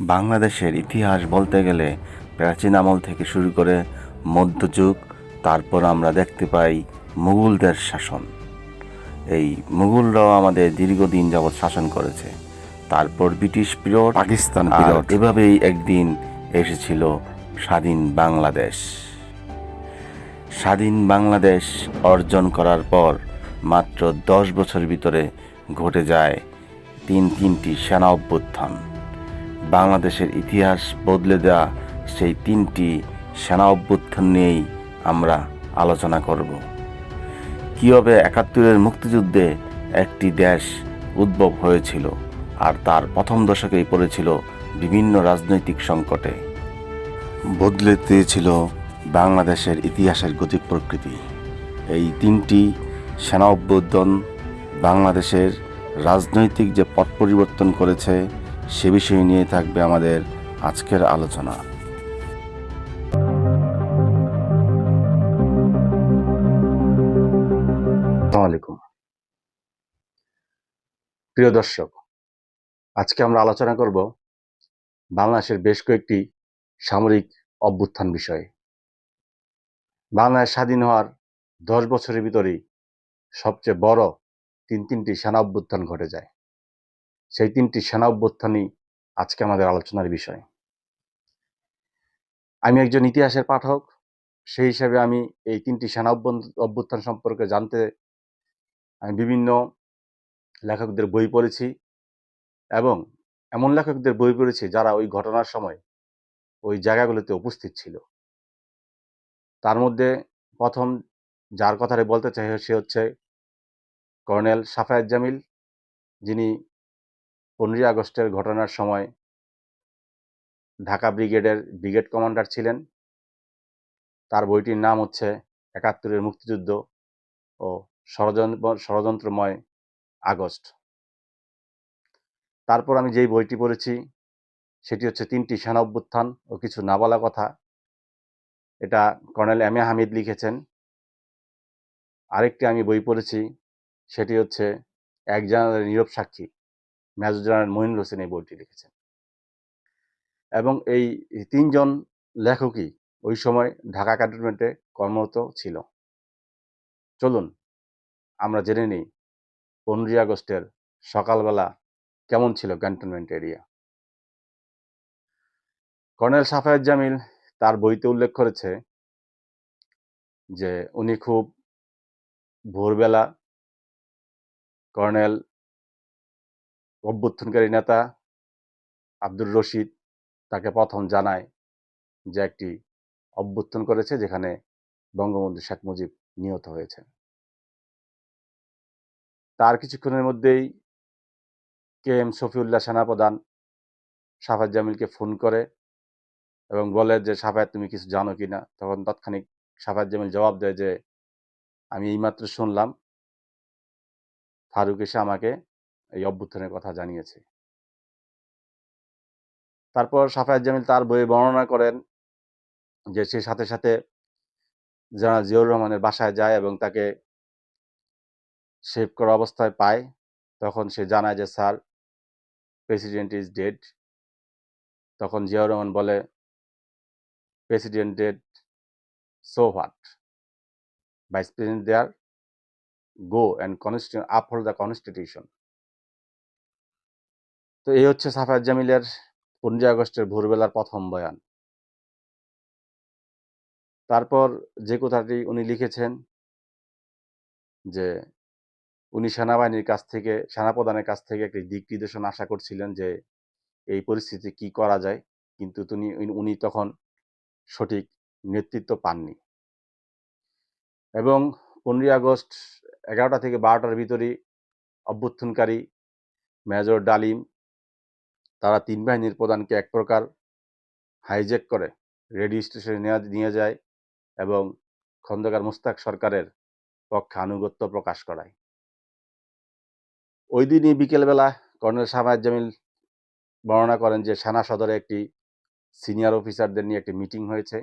বাংলাদেশের ইতিহাস বলতে গেলে প্রাচীন আমল থেকে শুরু করে মধ্যযুগ তারপর আমরা দেখতে পাই মুঘলদের শাসন। এই মুঘলরাও আমাদের দীর্ঘদিন যাবৎ শাসন করেছে। তারপর ব্রিটিশ পিরিয়ড পাকিস্তান পিরিয়ড। এভাবেই একদিন এসেছিল স্বাধীন বাংলাদেশ। স্বাধীন বাংলাদেশ অর্জন করার পর মাত্র দশ বছর ভিতরে ঘটে যায় তিন তিনটি সেনা অভ্যুত্থান। বাংলাদেশের ইতিহাস বদলে দেওয়া সেই তিনটি সেনা অভ্যুত্থান নিয়েই আমরা আলোচনা করব। কীভাবে একাত্তরের মুক্তিযুদ্ধে একটি দেশ উদ্ভব হয়েছিল আর তার প্রথম দশকেই পড়েছিল বিভিন্ন রাজনৈতিক সংকটে। বদলে দিয়েছিল বাংলাদেশের ইতিহাসের গতি প্রকৃতি। এই তিনটি সেনা অভ্যুত্থান বাংলাদেশের রাজনৈতিক যে পট পরিবর্তন করেছে সে বিষয় নিয়ে থাকবে আমাদের আজকের আলোচনা। প্রিয় দর্শক, আজকে আমরা আলোচনা করব বাংলাদেশের বেশ কয়েকটি সামরিক অভ্যুত্থান বিষয়ে। বাংলাদেশ স্বাধীন হওয়ার দশ বছরের ভিতরেই সবচেয়ে বড় তিন তিনটি সেনা অভ্যুত্থান ঘটে যায়। সেই তিনটি সেনা অভ্যুত্থানই আজকে আমাদের আলোচনার বিষয়। আমি একজন ইতিহাসের পাঠক, সেই হিসাবে আমি এই তিনটি সেনা অভ্যুত্থান সম্পর্কে জানতে আমি বিভিন্ন লেখকদের বই পড়েছি এবং এমন লেখকদের বই পড়েছি যারা ওই ঘটনার সময় ওই জায়গাগুলোতে উপস্থিত ছিল। তার মধ্যে প্রথম যার কথাটা বলতে চাই সে হচ্ছে কর্নেল সাফায়েত জামিল, যিনি পনেরোই আগস্টের ঘটনার সময় ঢাকা ব্রিগেডের ব্রিগেড কমান্ডার ছিলেন। তার বইটির নাম হচ্ছে একাত্তরের মুক্তিযুদ্ধ ও ষড়যন্ত্র, ষড়যন্ত্রময় আগস্ট। তারপর আমি যেই বইটি পড়েছি, সেটি হচ্ছে তিনটি সেনা অভ্যুত্থান ও কিছু না বলা কথা। এটা কর্নেল এম এ হামিদ লিখেছেন। আরেকটি আমি বই পড়েছি, সেটি হচ্ছে এক জানালের নীরব সাক্ষী। মেজর জেনারেল মহিনুল হোসেন এই বইটি লিখেছেন। এবং এই তিনজন লেখকই ওই সময় ঢাকা ক্যান্টনমেন্টে কর্মরত ছিল। চলুন, আমরা জেনে নিই পনেরোই আগস্টের সকালবেলা কেমন ছিল cantonment area. Colonel Shafayat Jamil তার বইতে উল্লেখ করেছে যে, উনি খুব ভোরবেলা কর্নেল অভ্যুত্থানকারী নেতা আব্দুর রশিদ তাকে প্রথম জানায় যে একটি অভ্যুত্থান করেছে যেখানে বঙ্গবন্ধু শেখ মুজিব নিহত হয়েছে। তার কিছুক্ষণের মধ্যেই কে এম শফিউল্লাহ সেনাপ্রধান সাফাত জামিলকে ফোন করে এবং বলে যে, সাফায়াত, তুমি কিছু জানো কি না? তখন তৎক্ষণিক সাফায়াত জামিল জবাব দেয় যে, আমি এইমাত্র শুনলাম ফারুক এসে আমাকে এই অভ্যুত্থানের কথা জানিয়েছে। তারপর সাফায়াত জামিল তার বইয়ে বর্ণনা করেন যে সে সাথে সাথে জেনারেল জিয়াউর রহমানের বাসায় যায় এবং তাকে সেভ করা অবস্থায় পায়, তখন সে জানায় যে, স্যার, প্রেসিডেন্ট ইজ ডেড। তখন জিয়াউর রহমান বলে, president dead, so what? Vice president there go and constitution uphold the constitution. তো এই হচ্ছে সাফায়াত জামিলের পনেরোই আগস্টের ভোরবেলার প্রথম বয়ান। তারপর যে কথাটি উনি লিখেছেন যে, উনি সেনাবাহিনীর কাছ থেকে, সেনাপ্রধানের কাছ থেকে একটি দিক নির্দেশনা আশা করছিলেন যে, এই পরিস্থিতি কি করা যায়, কিন্তু তিনি, উনি তখন সঠিক নেতৃত্ব পাননি। এবং পনেরোই আগস্ট এগারোটা থেকে বারোটার ভিতরেই অভ্যুত্থানকারী মেজর ডালিম তারা তিন বাহিনীর প্রধানকে এক প্রকার হাইজ্যাক করে। রেডিও স্টেশনে নিয়ে যায় এবং খন্দকার মুস্তাক সরকারের পক্ষে আনুগত্য প্রকাশ করায়। ওই দিনই বিকেলবেলা কর্নেল সামায়াত জামিল বর্ণনা করেন যে, সেনা সদরে একটি সিনিয়র অফিসারদের নিয়ে একটি মিটিং হয়েছে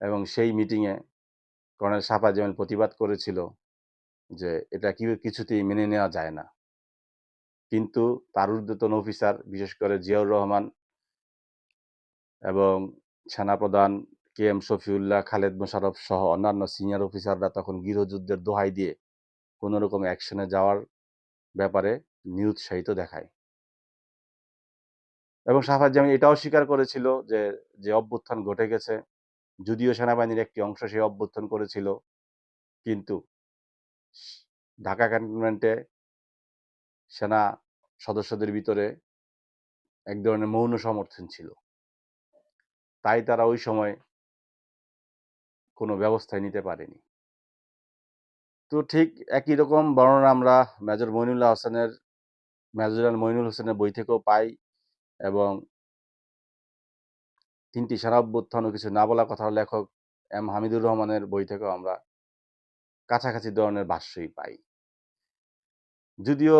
এবং সেই মিটিংয়ে কর্নেল সাফা জামিল প্রতিবাদ করেছিল যে, এটা কি, কিছুতেই মেনে নেওয়া যায় না। কিন্তু তার ঊর্ধ্বতন অফিসার, বিশেষ করে জিয়াউর রহমান এবং সেনাপ্রধান কে এম শফিউল্লাহ, খালেদ মোশারফ সহ অন্যান্য সিনিয়র অফিসাররা তখন গৃহযুদ্ধের দোহাই দিয়ে কোনো রকম অ্যাকশনে যাওয়ার ব্যাপারে নিরুৎসাহিত দেখায়। এবং সাফাত জামিল এটাও স্বীকার করেছিল যে যে অভ্যুত্থান ঘটে গেছে, যদিও সেনাবাহিনীর একটি অংশ সেই অভ্যুত্থান করেছিল, কিন্তু ঢাকা ক্যান্টনমেন্টে সেনা সদস্যদের ভিতরে এক ধরনের মৌন সমর্থন ছিল। তাই তারা ওই সময় কোনো ব্যবস্থায় নিতে পারেনি। তো ঠিক একই রকম বর্ণনা আমরা মেজর মইনুল্লাহ হোসেনের, মেজর মইনুল হোসেনের বই থেকেও পাই এবং তিনটি সেনা অভ্যুত্থান ও কিছু না বলা কথা লেখক এম হামিদুর রহমানের বই থেকেও আমরা কাছাকাছি ধরনের ভাষ্যই পাই। যদিও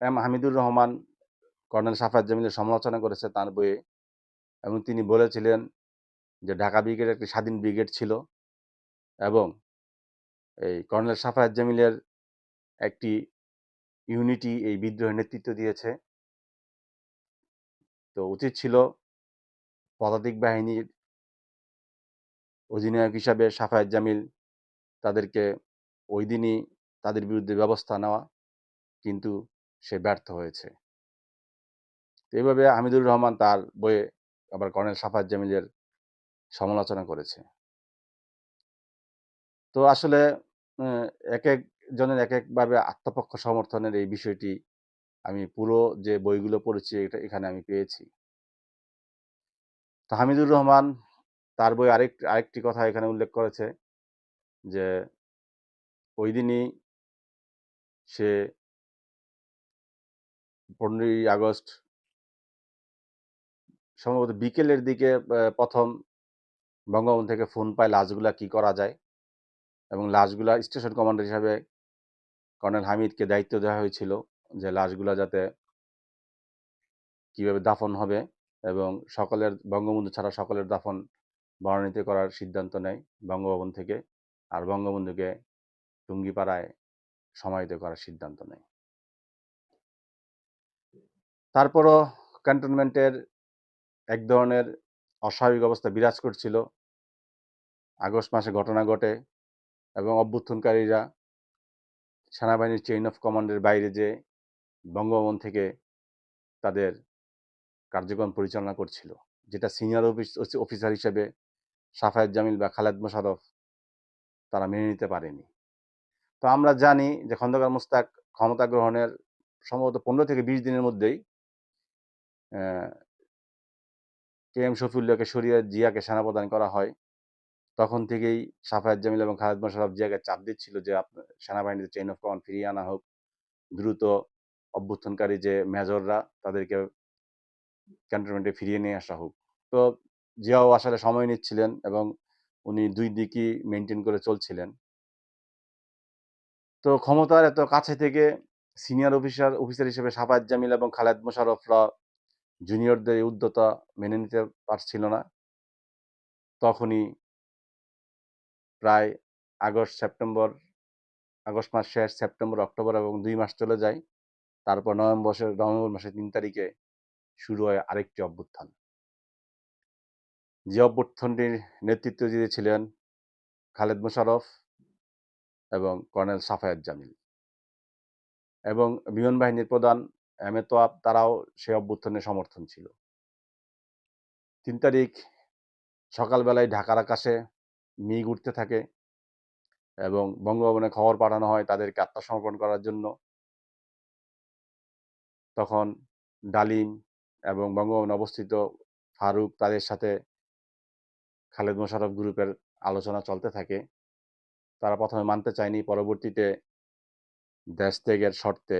এম হামিদুর রহমান, কর্নেল সাফাত জামিলের সমালোচনা করেছে তার বইয়ে এবং তিনি বলেছিলেন যে ঢাকা ব্রিগেড একটি স্বাধীন ব্রিগেড ছিল এবং এই কর্নেল সাফায়াত জামিলের একটি ইউনিটি এই বিদ্রোহের নেতৃত্ব দিয়েছে। তো উচিত ছিল পদাতিক বাহিনীর অধিনায়ক হিসাবে সাফায়াত জামিল তাদেরকে ওই দিনই তাদের বিরুদ্ধে ব্যবস্থা নেওয়া। কিন্তু সে ব্যর্থ হয়েছে। এইভাবে হামিদুর রহমান তার বইয়ে আবার কর্নেল সাফায়াত জামিলের সমালোচনা করেছে। তো আসলে এক এক জনের এক একভাবে আত্মপক্ষ সমর্থনের এই বিষয়টি আমি পুরো যে বইগুলো পড়েছি, এটা এখানে আমি পেয়েছি। তো হামিদুর রহমান তার বই আরেক, আরেকটি কথা এখানে উল্লেখ করেছে যে, ওই দিনই সে পনেরোই আগস্ট। সম্ভবত বিকেলের দিকে প্রথম বঙ্গবন্ধু থেকে ফোন পায় লাশগুলা কি করা যায় এবং লাশগুলা স্টেশন কমান্ডার হিসাবে কর্নেল হামিদকে দায়িত্ব দেওয়া হয়েছিল যে লাশগুলা যাতে কীভাবে দাফন হবে এবং সকলের, বঙ্গবন্ধু ছাড়া সকলের দাফন বর্ণিত করার সিদ্ধান্ত নেয় বঙ্গভবন থেকে। আর বঙ্গবন্ধুকে টুঙ্গিপাড়ায় সমাহিত করার সিদ্ধান্ত নেয়। তারপরও ক্যান্টনমেন্টের এক ধরনের অস্বাভাবিক অবস্থা বিরাজ করছিল। আগস্ট মাসে ঘটনা ঘটে এবং অভ্যুত্থানকারীরা সেনাবাহিনীর চেইন অফ কমান্ডের বাইরে যে বঙ্গভবন থেকে তাদের কার্যক্রম পরিচালনা করছিল, যেটা সিনিয়র অফিস অফিসার হিসেবে সাফায়েত জামিল বা খালেদ মোশাররফ তারা মেনে নিতে পারেনি। তো আমরা জানি যে খন্দকার মুস্তাক ক্ষমতা গ্রহণের সম্ভবত পনেরো থেকে বিশ দিনের মধ্যেই কে এম শফিউল্লাহকে সরিয়ে জিয়াকে সেনাপ্রদান করা হয়। তখন থেকেই সাফায়েত জামিল এবং খালেদ মোশারফ জিয়াকে চাপ দিচ্ছিল যে সেনাবাহিনীতে চেইন অফ কমান্ড ফিরিয়ে আনা হোক। দ্রুত অভ্যুত্থানকারী যে মেজররা, তাদেরকে ক্যান্টনমেন্টে ফিরিয়ে নিয়ে আসা হোক। তো জিয়াও আসলে সময় নিচ্ছিলেন এবং উনি দুই দিকই মেনটেন করে চলছিলেন। তো ক্ষমতার এত কাছে থেকে সিনিয়র অফিসার অফিসার হিসেবে সাফায়েত জামিল এবং খালেদ মোশাররফরা জুনিয়রদের এই উদ্যতা মেনে নিতে পারছিল না। তখনই প্রায় আগস্ট, সেপ্টেম্বর, আগস্ট মাস শেষ, সেপ্টেম্বর, অক্টোবর এবং দুই মাস চলে যায়। তারপর নভেম্বর নভেম্বর মাসের তিন তারিখে শুরু হয় আরেকটি অভ্যুত্থান। যে অভ্যুত্থানটির নেতৃত্ব দিয়েছিলেন খালেদ মোশাররফ এবং কর্নেল সাফায়াত জামিল এবং বিমান বাহিনীর প্রধান এম এ তোয়াব তারাও সে অভ্যুত্থানের সমর্থন ছিল। তিন তারিখ সকালবেলায় ঢাকার আকাশে মিগ উঠতে থাকে এবং বঙ্গভবনে খবর পাঠানো হয় তাদেরকে আত্মসমর্পণ করার জন্য। তখন ডালিম এবং বঙ্গভবনে অবস্থিত ফারুক তাদের সাথে খালেদ মোশারফ গ্রুপের আলোচনা চলতে থাকে। তারা প্রথমে মানতে চায়নি, পরবর্তীতে দেশ ত্যাগের শর্তে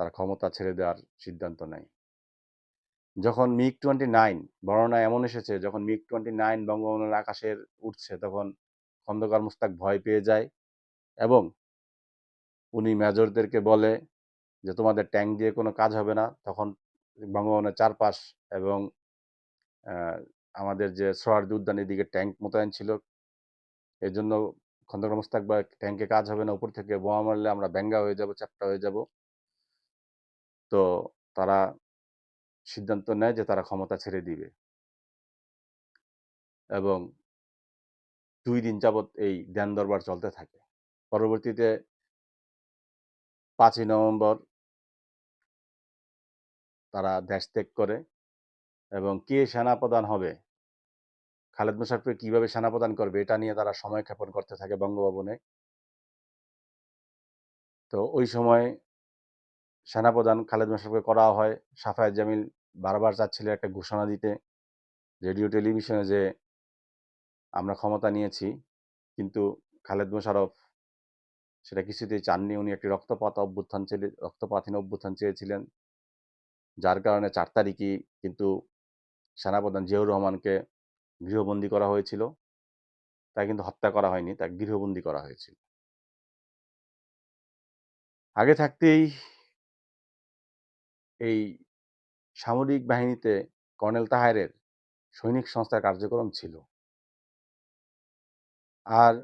তারা ক্ষমতা ছেড়ে দেওয়ার সিদ্ধান্ত নেয়। যখন মিগ টোয়েন্টি নাইন বর্ণনা এমন এসেছে, যখন মিগ টোয়েন্টি নাইন বঙ্গবন্ধুর আকাশের উঠছে, তখন খন্দকার মুস্তাক ভয় পেয়ে যায় এবং উনি মেজরদেরকে বলে যে, তোমাদের ট্যাঙ্ক দিয়ে কোনো কাজ হবে না। তখন বঙ্গভবনের চারপাশ এবং আমাদের যে সোহার্দি উদ্যানের দিকে ট্যাঙ্ক মোতায়েন ছিল এই জন্য খন্দকার মুস্তাক বা ট্যাঙ্কে কাজ হবে না, উপর থেকে বোমা মারলে আমরা ব্যাঙ্গা হয়ে যাব চ্যাপ্টা হয়ে যাব। তো তারা সিদ্ধান্ত নেয় যে তারা ক্ষমতা ছেড়ে দিবে। এবং দুই দিন যাবৎ এই ধ্যান দরবার চলতে থাকে। পরবর্তীতে পাঁচই নভেম্বর তারা দেশ ত্যাগ করে এবং কে সেনাপ্রধান হবে? খালেদ মোশারফকে কীভাবে সেনাপ্রদান করবে? এটা নিয়ে তারা সময় ক্ষেপণ করতে থাকে বঙ্গভবনে। তো ওই সময় সেনাপ্রধান খালেদ মোশারফকে করা হয়। সাফায়াত জামিল বারবার চাচ্ছিল একটা ঘোষণা দিতে। রেডিও টেলিভিশনে যে আমরা ক্ষমতা নিয়েছি, কিন্তু খালেদ মোশারফ সেটা কিছুতেই চাননি। উনি একটি রক্তপাত অভ্যুত্থান ছিল রক্তপাতহীন অভ্যুত্থান চেয়েছিলেন। যার কারণে চার তারিখই কিন্তু সেনাপ্রধান জিয়াউর রহমানকে গৃহবন্দী করা হয়েছিল। তা কিন্তু হত্যা করা হয়নি, তাকে গৃহবন্দী করা হয়েছিল। আগে থাকতেই এই সামরিক বাহিনীতে কর্নেল তাহেরের সৈনিক সংস্থার কার্যক্রম ছিল। আর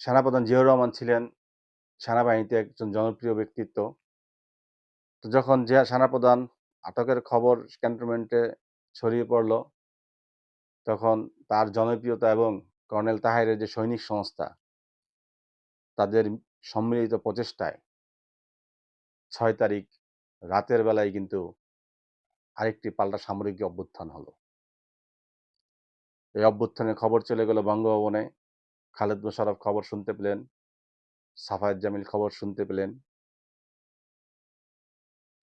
সেনাপ্রধান জিয়াউর রহমান ছিলেন সেনাবাহিনীতে একজন জনপ্রিয় ব্যক্তিত্ব। তো যখন জিয়া, সেনাপ্রধান আটকের খবর ক্যান্টনমেন্টে ছড়িয়ে পড়ল, তখন তার জনপ্রিয়তা এবং কর্নেল তাহেরের যে সৈনিক সংস্থা, তাদের সম্মিলিত প্রচেষ্টায় ছয় তারিখ রাতের বেলায় কিন্তু আরেকটি পাল্টা সামরিক অভ্যুত্থান হলো। এই অভ্যুত্থানের খবর চলে গেল বঙ্গভবনে। খালেদ মোশারফ খবর শুনতে পেলেন, সাফায়েত জামিল খবর শুনতে পেলেন।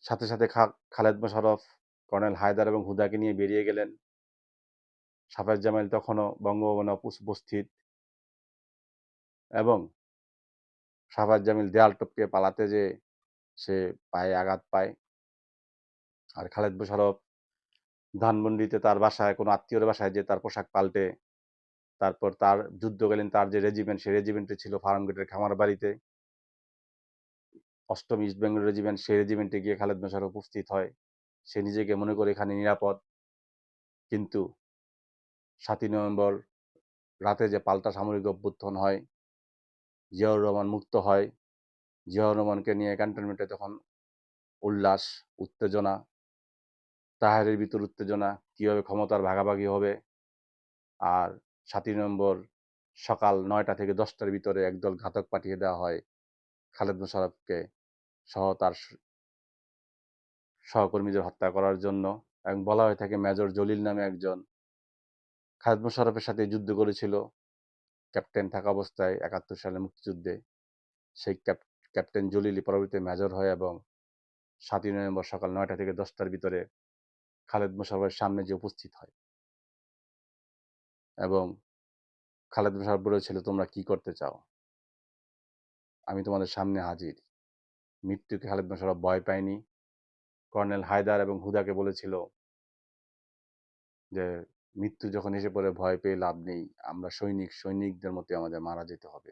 সাথে সাথে খালেদ মোশারফ কর্নেল হায়দার এবং হুদাকে নিয়ে বেরিয়ে গেলেন। সাফায়েত জামিল তখনও বঙ্গভবনে উপস- উপস্থিত। এবং সাফায়েত জামিল দেয়াল টপকে পালাতে যে সে পায়ে আঘাত পায়। আর খালেদ মোশারফ ধানমন্ডিতে তার বাসায়, কোনো আত্মীয়র বাসায় যে তার পোশাক পাল্টে, তারপর তার যুদ্ধকালীন তার যে রেজিমেন্ট সেই রেজিমেন্টে ছিল ফার্মগেটের খামার বাড়িতে। অষ্টম ইস্ট বেঙ্গল রেজিমেন্ট সেই রেজিমেন্টে গিয়ে খালেদ মোশারফ উপস্থিত হয়। সে নিজেকে মনে করে এখানে নিরাপদ। কিন্তু সাতই নভেম্বর রাতে যে পাল্টা সামরিক অভ্যুত্থান হয়, জিয়াউর রহমান মুক্ত হয়। জিয়াউর রহমানকে নিয়ে ক্যান্টনমেন্টে তখন উল্লাস, উত্তেজনা, তাহারের ভিতর উত্তেজনা, কীভাবে ক্ষমতার ভাগাভাগি হবে। আর সাতই নম্বর সকাল নয়টা থেকে দশটার ভিতরে একদল ঘাতক পাঠিয়ে দেওয়া হয় খালেদ মোশারফকে সহ তার সহকর্মীদের হত্যা করার জন্য এবং বলা হয়ে থাকে মেজর জলিল নামে একজন। খালেদ মোশারফের সাথে যুদ্ধ করেছিল। ক্যাপ্টেন থাকা অবস্থায় একাত্তর সালে মুক্তিযুদ্ধে সেই ক্যাপ- ক্যাপ্টেন জলিলই পরবর্তীতে মেজর হয় এবং সাতই নভেম্বর সকাল নয়টা থেকে দশটার ভিতরে খালেদ মোশারফের সামনে যে উপস্থিত হয়। এবং খালেদ মোশারফ বলেছিল, তোমরা কি করতে চাও? আমি তোমাদের সামনে হাজির। মৃত্যুকে খালেদ মোশারফ ভয় পায়নি। কর্নেল হায়দার এবং হুদাকে বলেছিল যে, মৃত্যু যখন এসে পড়ে, ভয় পেয়ে লাভ নেই। আমরা সৈনিক, সৈনিকদের মতো আমাদের মারা যেতে হবে।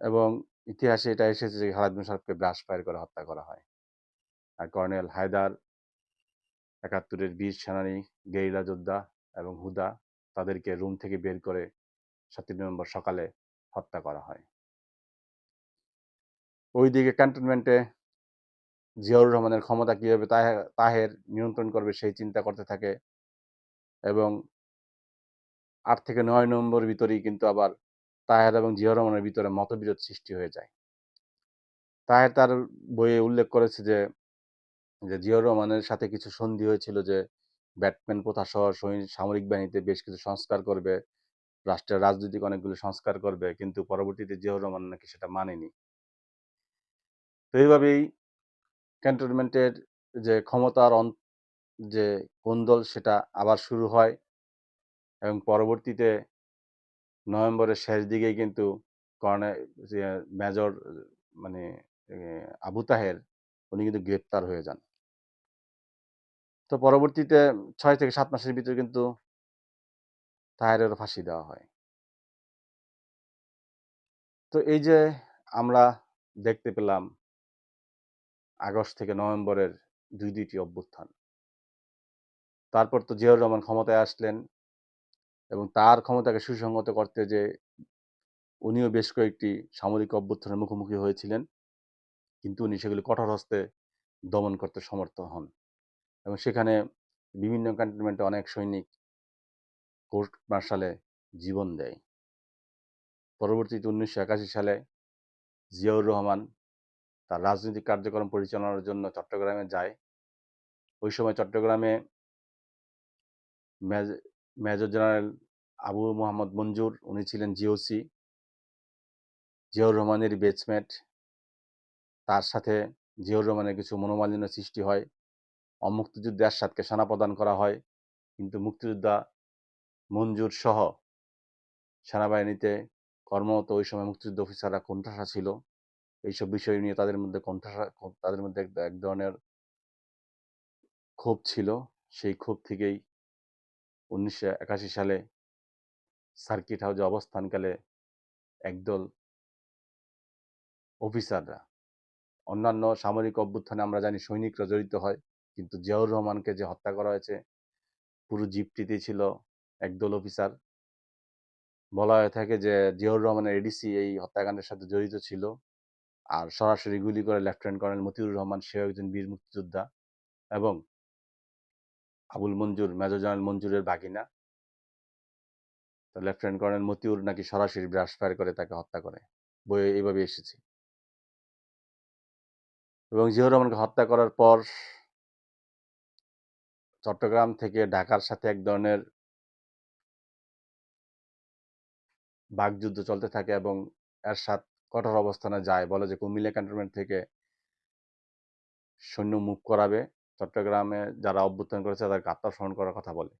এবং ইতিহাসে এটা এসেছে যে খালেদ মোশারফকে ব্রাশ ফায়ার করে হত্যা করা হয়। আর কর্নেল হায়দার, একাত্তরের বীর সেনানী, গেরিলা যোদ্ধা এবং হুদা তাদেরকে রুম থেকে বের করে সাতই নভেম্বর সকালে হত্যা করা হয়। ওইদিকে ক্যান্টনমেন্টে জিয়াউর রহমানের ক্ষমতা কীভাবে তাহে- তাহের নিয়ন্ত্রণ করবে সেই চিন্তা করতে থাকে এবং আট থেকে নয় নভেম্বর ভিতরেই কিন্তু আবার তাহের এবং জিয়াউর রহমানের ভিতরে মতবিরোধ সৃষ্টি হয়ে যায়। তাহের তার বইয়ে উল্লেখ করেছে যে যে জিয়াউর রহমানের সাথে কিছু সন্ধি হয়েছিল যে ব্যাটম্যান প্রথা সহ সামরিক বাহিনীতে বেশ কিছু সংস্কার করবে, রাষ্ট্রের রাজনৈতিক অনেকগুলো সংস্কার করবে, কিন্তু পরবর্তীতে জিয়াউর রহমান নাকি সেটা মানেনি। তো এইভাবেই ক্যান্টনমেন্টের যে ক্ষমতার যে কোন্দল সেটা আবার শুরু হয় এবং পরবর্তীতে নভেম্বরের শেষ দিকেই কিন্তু কর্নে মেজর মানে আবু তাহের, উনি কিন্তু গ্রেপ্তার হয়ে যান। তো পরবর্তীতে ছয় থেকে সাত মাসের ভিতরে কিন্তু তাহেরেরও ফাঁসি দেওয়া হয়। তো এই যে আমরা দেখতে পেলাম আগস্ট থেকে নভেম্বরের দুই দুইটি অভ্যুত্থান। তারপর তো জিয়াউর রহমান ক্ষমতায় আসলেন। এবং তার ক্ষমতাকে সুসংহত করতে যে উনিও বেশ কয়েকটি সামরিক অভ্যুত্থানের মুখোমুখি হয়েছিলেন। কিন্তু উনি সেগুলি কঠোর হস্তে দমন করতে সমর্থ হন এবং সেখানে বিভিন্ন ক্যান্টনমেন্টে অনেক সৈনিক কোর্ট মার্শালে জীবন দেয়। পরবর্তীতে উনিশশো একাশি সালে জিয়াউর রহমান তার রাজনৈতিক কার্যক্রম পরিচালনার জন্য চট্টগ্রামে যায়। ওই সময় চট্টগ্রামে মেজর জেনারেল আবু মোহাম্মদ মঞ্জুর, উনি ছিলেন জিওসি জিয়াউর রহমানের বেচমেট তার সাথে জিয়াউর রহমানের কিছু মনোমালিন্য সৃষ্টি হয়। অমুক্তিযুদ্ধে এরশাদকে সেনা প্রদান করা হয়। কিন্তু মুক্তিযোদ্ধা মঞ্জুর সহ সেনাবাহিনীতে কর্মরত ওই সময় মুক্তিযুদ্ধ অফিসাররা কোণঠাসা ছিল। এইসব বিষয় নিয়ে তাদের মধ্যে কোণঠাসা তাদের মধ্যে এক ধরনের ক্ষোভ ছিল। সেই ক্ষোভ থেকেই উনিশশো একাশি সালে সার্কিট হাউসে অবস্থানকালে একদল অফিসাররা অন্যান্য সামরিক অভ্যুত্থানে আমরা জানি সৈনিকরা জড়িত হয়, কিন্তু জিয়াউর রহমানকে যে হত্যা করা হয়েছে, পুরো জিপটিতেই ছিল একদল অফিসার বলা হয়ে থাকে যে জিয়াউর রহমানের এডিসি এই হত্যাকাণ্ডের সাথে জড়িত ছিল, আর সরাসরি গুলি করে লেফটেন্যান্ট কর্নেল মতিউর রহমান সেও একজন বীর মুক্তিযোদ্ধা এবং আবুল মঞ্জুর মেজর জেনারেল মঞ্জুরের বাগিনা তো লেফটেন্যান্ট কর্নেল মতিউর নাকি সরাসরি ব্রাশ ফায়ার করে তাকে হত্যা করে। বইয়ে এইভাবে এসেছে। এবং জিয়াউর রহমানকে হত্যা করার পর চট্টগ্রাম থেকে ঢাকার সাথে এক ধরনের বাকযুদ্ধ চলতে থাকে এবং এর এরশাদ কঠোর অবস্থানে যায়। বলে যে কুমিল্লা ক্যান্টনমেন্ট থেকে সৈন্য মুখ করাবে। চট্টগ্রামে যারা অভ্যুত্থান করেছে, তাদেরকে আত্মসমর্পণ করার কথা বলে।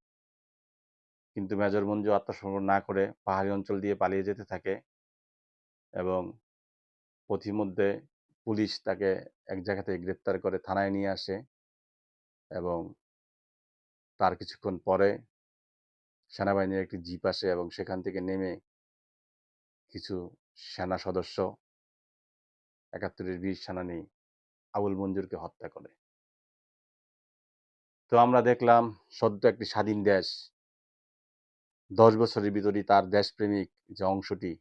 কিন্তু মেজর মঞ্জু আত্মসমর্পণ না করে পাহাড়ি অঞ্চল দিয়ে পালিয়ে যেতে থাকে এবং পথিমধ্যে পুলিশ তাকে এক জায়গা থেকে গ্রেপ্তার করে থানায় নিয়ে আসে এবং তার কিছুক্ষণ পরে সেনাবাহিনীর একটি জিপ আসে এবং সেখান থেকে নেমে কিছু সেনা সদস্য একাত্তরের বীর সেনানী আবুল মঞ্জুরকে হত্যা করে। তো আমরা দেখলাম সদ্য একটি স্বাধীন দেশ। দশ বছরের ভিতরই তার দেশপ্রেমিক যে অংশটি,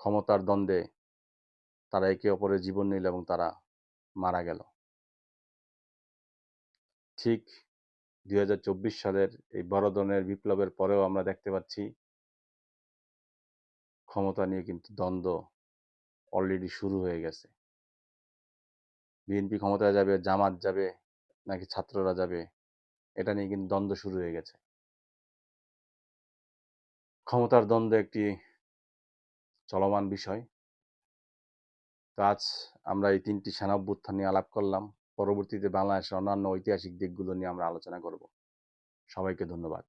ক্ষমতার দ্বন্দ্বে তারা একে অপরের জীবন নিল এবং তারা মারা গেল। ঠিক দু হাজার চব্বিশ সালের এই বড় ধরনের বিপ্লবের পরেও আমরা দেখতে পাচ্ছি ক্ষমতা নিয়ে কিন্তু দ্বন্দ্ব অলরেডি শুরু হয়ে গেছে। বিএনপি ক্ষমতায় যাবে, জামাত যাবে নাকি ছাত্ররা যাবে? এটা নিয়ে কিন্তু দ্বন্দ্ব শুরু হয়ে গেছে। ক্ষমতার দ্বন্দ্ব একটি চলমান বিষয়। তো আজ আমরা এই তিনটি সেনা অভ্যুত্থান নিয়ে আলাপ করলাম। পরবর্তীতে বাংলাদেশের অন্যান্য ঐতিহাসিক দিকগুলো নিয়ে আমরা আলোচনা করব। সবাইকে ধন্যবাদ।